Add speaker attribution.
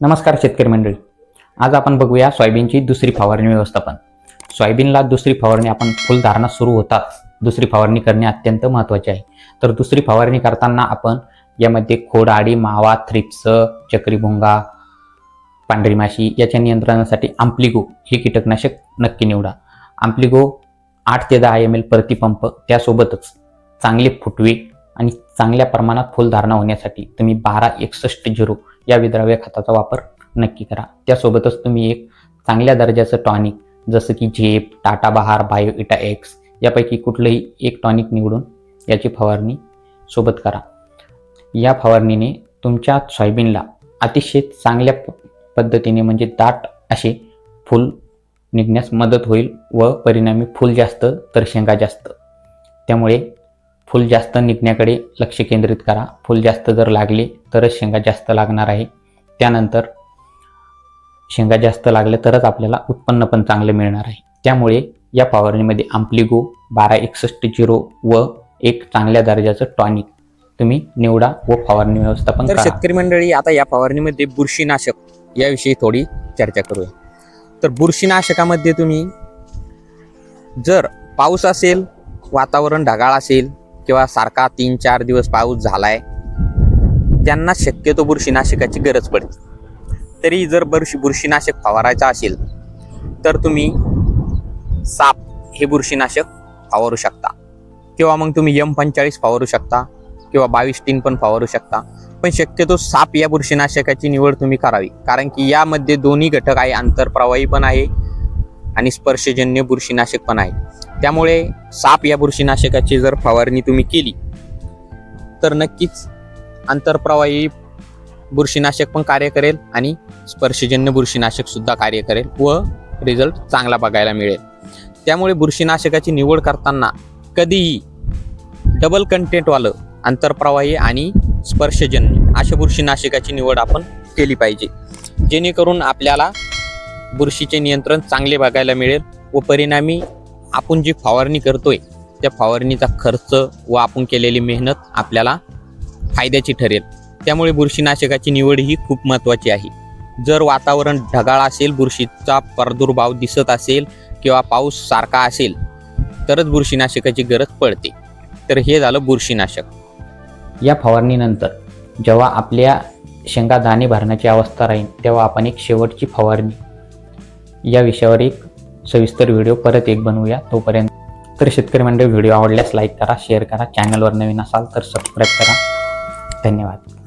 Speaker 1: नमस्कार शेतकरी मंडळी. आज आपण बघूया सोयाबीनची दुसरी फवारणी व्यवस्थापन. सोयाबीनला दुसरी फवारणी आपण फुलधारणा सुरू होताच दुसरी फवारणी करणे अत्यंत महत्त्वाचे आहे. तर दुसरी फवारणी करताना आपण यामध्ये खोडाडी मावा थ्रिप्स चक्रीभुंगा पांढरी माशी याच्या नियंत्रणासाठी आम्प्लिगो हे कीटकनाशक नक्की निवडा. आम्प्लिगो आठ ते दहा एम एल प्रतिपंप त्यासोबतच चांगले फुटवे आणि चांगल्या प्रमाणात फुलधारणा होण्यासाठी तुम्ही बारा एकसष्ट झिरो या विद्राव्य खताचा वापर नक्की करा. त्यासोबतच तुम्ही एक चांगल्या दर्जाचं टॉनिक जसं की झेप टाटा बहार बायो इटा एक्स यापैकी कुठलंही एक टॉनिक निवडून याची फवारणी सोबत करा. या फवारणीने तुमच्या सोयाबीनला अतिशय चांगल्या प- पद्धतीने म्हणजे दाट असे फूल निघण्यास मदत होईल व परिणामी फूल जास्त तर शेंगा जास्त. त्यामुळे फूल जास्त निघण्याकडे लक्ष केंद्रित करा. फूल जास्त जर लागले तरच शेंगा जास्त लागणार आहे. त्यानंतर शेंगा जास्त लागले तरच आपल्याला उत्पन्न पण चांगलं मिळणार आहे. त्यामुळे या फवारणीमध्ये आम्प्लिगो बारा एकसष्ट झिरो व एक चांगल्या दर्जाचं टॉनिक तुम्ही निवडा व फवारणी व्यवस्थापन
Speaker 2: तर
Speaker 1: करा.
Speaker 2: शेतकरी मंडळी आता या फवारणीमध्ये बुरशीनाशक याविषयी थोडी चर्चा करूया. तर बुरशीनाशकामध्ये तुम्ही जर पाऊस असेल वातावरण ढगाळ असेल किंवा सारखा तीन चार दिवस पाऊस झालाय त्यांना शक्यतो बुरशीनाशकाची गरज पडते. तरी जर बुरशी बुरशीनाशक फवारायचं असेल तर तुम्ही साप हे बुरशीनाशक फवारू शकता. किंवा मग तुम्ही यम पंचेचाळीस फवारू शकता किंवा बावीस टीन पण फवारू शकता. पण शक्यतो साप या बुरशीनाशकाची निवड तुम्ही करावी. कारण की यामध्ये दोन्ही घटक आहे आंतरप्रवाही पण आहे आणि स्पर्शजन्य बुरशीनाशक पण आहे. त्यामुळे साप या बुरशीनाशकाची जर फवारणी तुम्ही केली तर नक्कीच आंतरप्रवाही बुरशीनाशक पण कार्य करेल आणि स्पर्शजन्य बुरशीनाशक सुद्धा कार्य करेल व रिझल्ट चांगला बघायला मिळेल. त्यामुळे बुरशीनाशकाची निवड करताना कधीही डबल कंटेंटवालं आंतरप्रवाही आणि स्पर्शजन्य अशा बुरशीनाशकाची निवड आपण केली पाहिजे. जेणेकरून आपल्याला बुरशीचे नियंत्रण चांगले बघायला मिळेल व परिणामी आपण जी फवारणी करतोय त्या फवारणीचा खर्च व आपण केलेली मेहनत आपल्याला फायद्याची ठरेल. त्यामुळे बुरशीनाशकाची निवड ही खूप महत्त्वाची आहे. जर वातावरण ढगाळ असेल बुरशीचा प्रादुर्भाव दिसत असेल किंवा पाऊस सारखा असेल तरच बुरशीनाशकाची गरज पडते. तर हे झालं बुरशीनाशक.
Speaker 1: या फवारणीनंतर जेव्हा आपल्या शेंगा दाणे भरण्याची अवस्था राहील तेव्हा आपण एक शेवटची फवारणी या विषयावर एक सविस्तर व्हिडिओ परत एक बनवूया तोपर्यंत. तर शेतकरी मंडळी व्हिडिओ आवडल्यास लाईक करा शेअर करा. चॅनलवर नवीन असाल तर सबस्क्राईब करा. धन्यवाद.